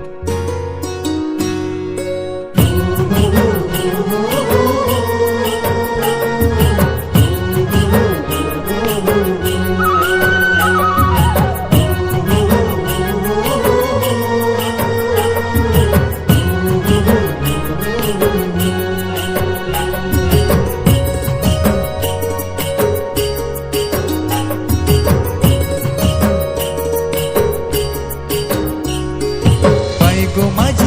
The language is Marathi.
Bye.